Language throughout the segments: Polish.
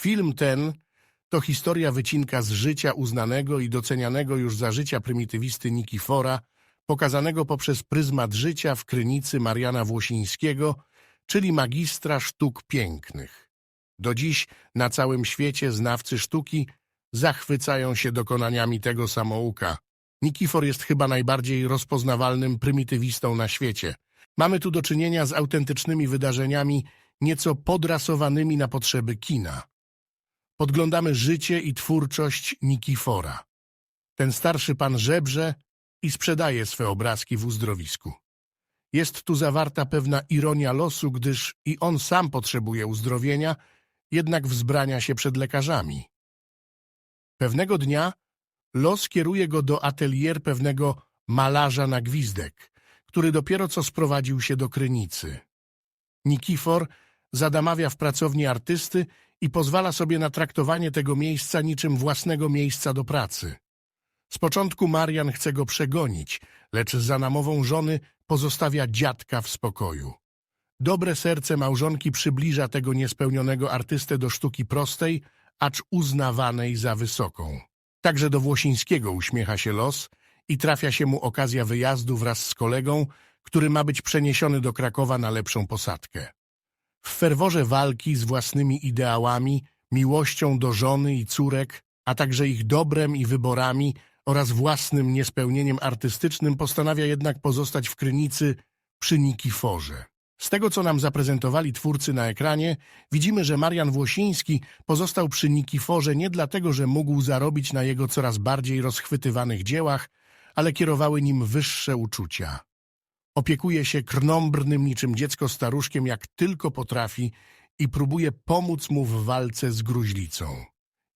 Film ten to historia wycinka z życia uznanego i docenianego już za życia prymitywisty Nikifora, pokazanego poprzez pryzmat życia w krynicy Mariana Włosińskiego, czyli magistra sztuk pięknych. Do dziś na całym świecie znawcy sztuki zachwycają się dokonaniami tego samouka. Nikifor jest chyba najbardziej rozpoznawalnym prymitywistą na świecie. Mamy tu do czynienia z autentycznymi wydarzeniami, nieco podrasowanymi na potrzeby kina. Podglądamy życie i twórczość Nikifora. Ten starszy pan żebrze i sprzedaje swe obrazki w uzdrowisku. Jest tu zawarta pewna ironia losu, gdyż i on sam potrzebuje uzdrowienia, jednak wzbrania się przed lekarzami. Pewnego dnia los kieruje go do atelier pewnego malarza na gwizdek, który dopiero co sprowadził się do Krynicy. Nikifor zadamawia w pracowni artysty i pozwala sobie na traktowanie tego miejsca niczym własnego miejsca do pracy. Z początku Marian chce go przegonić, lecz za namową żony pozostawia dziadka w spokoju. Dobre serce małżonki przybliża tego niespełnionego artystę do sztuki prostej, acz uznawanej za wysoką. Także do Włosińskiego uśmiecha się los i trafia się mu okazja wyjazdu wraz z kolegą, który ma być przeniesiony do Krakowa na lepszą posadkę. W ferworze walki z własnymi ideałami, miłością do żony i córek, a także ich dobrem i wyborami oraz własnym niespełnieniem artystycznym postanawia jednak pozostać w Krynicy przy Nikiforze. Z tego, co nam zaprezentowali twórcy na ekranie, widzimy, że Marian Włosiński pozostał przy Nikiforze nie dlatego, że mógł zarobić na jego coraz bardziej rozchwytywanych dziełach, ale kierowały nim wyższe uczucia. Opiekuje się krnąbrnym niczym dziecko staruszkiem jak tylko potrafi i próbuje pomóc mu w walce z gruźlicą.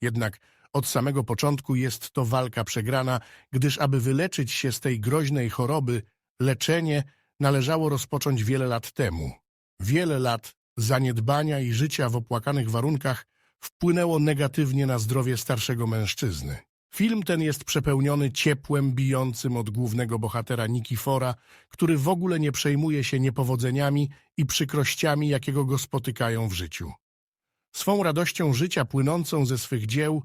Jednak od samego początku jest to walka przegrana, gdyż aby wyleczyć się z tej groźnej choroby, leczenie należało rozpocząć wiele lat temu. Wiele lat zaniedbania i życia w opłakanych warunkach wpłynęło negatywnie na zdrowie starszego mężczyzny. Film ten jest przepełniony ciepłem bijącym od głównego bohatera Nikifora, który w ogóle nie przejmuje się niepowodzeniami i przykrościami, jakiego go spotykają w życiu. Swą radością życia płynącą ze swych dzieł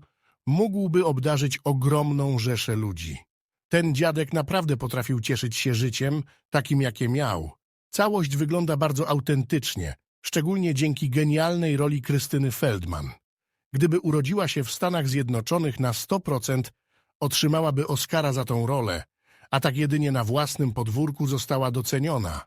mógłby obdarzyć ogromną rzeszę ludzi. Ten dziadek naprawdę potrafił cieszyć się życiem, takim jakie miał. Całość wygląda bardzo autentycznie, szczególnie dzięki genialnej roli Krystyny Feldman. Gdyby urodziła się w Stanach Zjednoczonych na 100%, otrzymałaby Oscara za tą rolę, a tak jedynie na własnym podwórku została doceniona.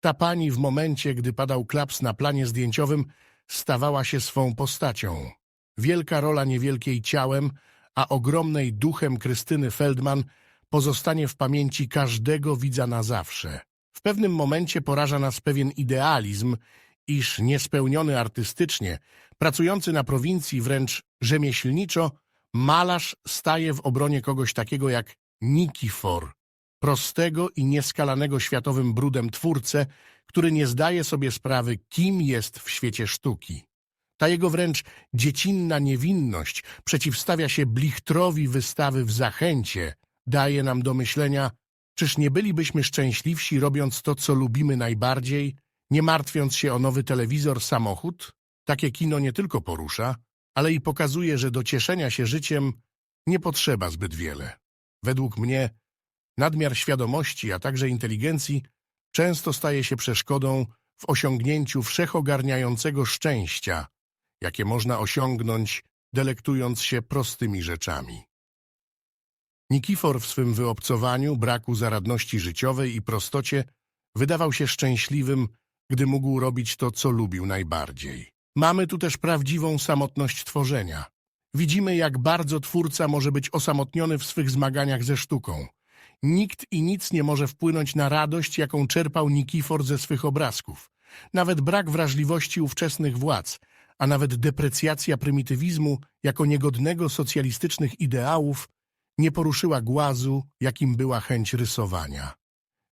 Ta pani w momencie, gdy padał klaps na planie zdjęciowym, stawała się swą postacią. Wielka rola niewielkiej ciałem, a ogromnej duchem Krystyny Feldman pozostanie w pamięci każdego widza na zawsze. W pewnym momencie poraża nas pewien idealizm, iż niespełniony artystycznie, pracujący na prowincji wręcz rzemieślniczo, malarz staje w obronie kogoś takiego jak Nikifor, prostego i nieskalanego światowym brudem twórcę, który nie zdaje sobie sprawy, kim jest w świecie sztuki. Ta jego wręcz dziecinna niewinność przeciwstawia się blichtrowi wystawy w zachęcie, daje nam do myślenia, czyż nie bylibyśmy szczęśliwsi robiąc to, co lubimy najbardziej, nie martwiąc się o nowy telewizor, samochód? Takie kino nie tylko porusza, ale i pokazuje, że do cieszenia się życiem nie potrzeba zbyt wiele. Według mnie nadmiar świadomości, a także inteligencji często staje się przeszkodą w osiągnięciu wszechogarniającego szczęścia, jakie można osiągnąć, delektując się prostymi rzeczami. Nikifor w swym wyobcowaniu, braku zaradności życiowej i prostocie wydawał się szczęśliwym, gdy mógł robić to, co lubił najbardziej. Mamy tu też prawdziwą samotność tworzenia. Widzimy, jak bardzo twórca może być osamotniony w swych zmaganiach ze sztuką. Nikt i nic nie może wpłynąć na radość, jaką czerpał Nikifor ze swych obrazków. Nawet brak wrażliwości ówczesnych władz, a nawet deprecjacja prymitywizmu jako niegodnego socjalistycznych ideałów nie poruszyła głazu, jakim była chęć rysowania.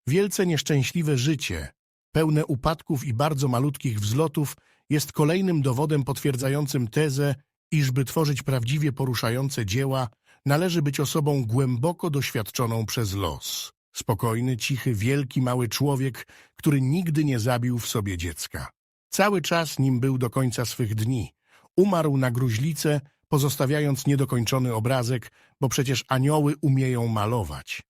Wielce nieszczęśliwe życie, pełne upadków i bardzo malutkich wzlotów, jest kolejnym dowodem potwierdzającym tezę, iż by tworzyć prawdziwie poruszające dzieła, należy być osobą głęboko doświadczoną przez los. Spokojny, cichy, wielki, mały człowiek, który nigdy nie zabił w sobie dziecka. Cały czas nim był do końca swych dni. Umarł na gruźlicę, pozostawiając niedokończony obrazek, bo przecież anioły umieją malować.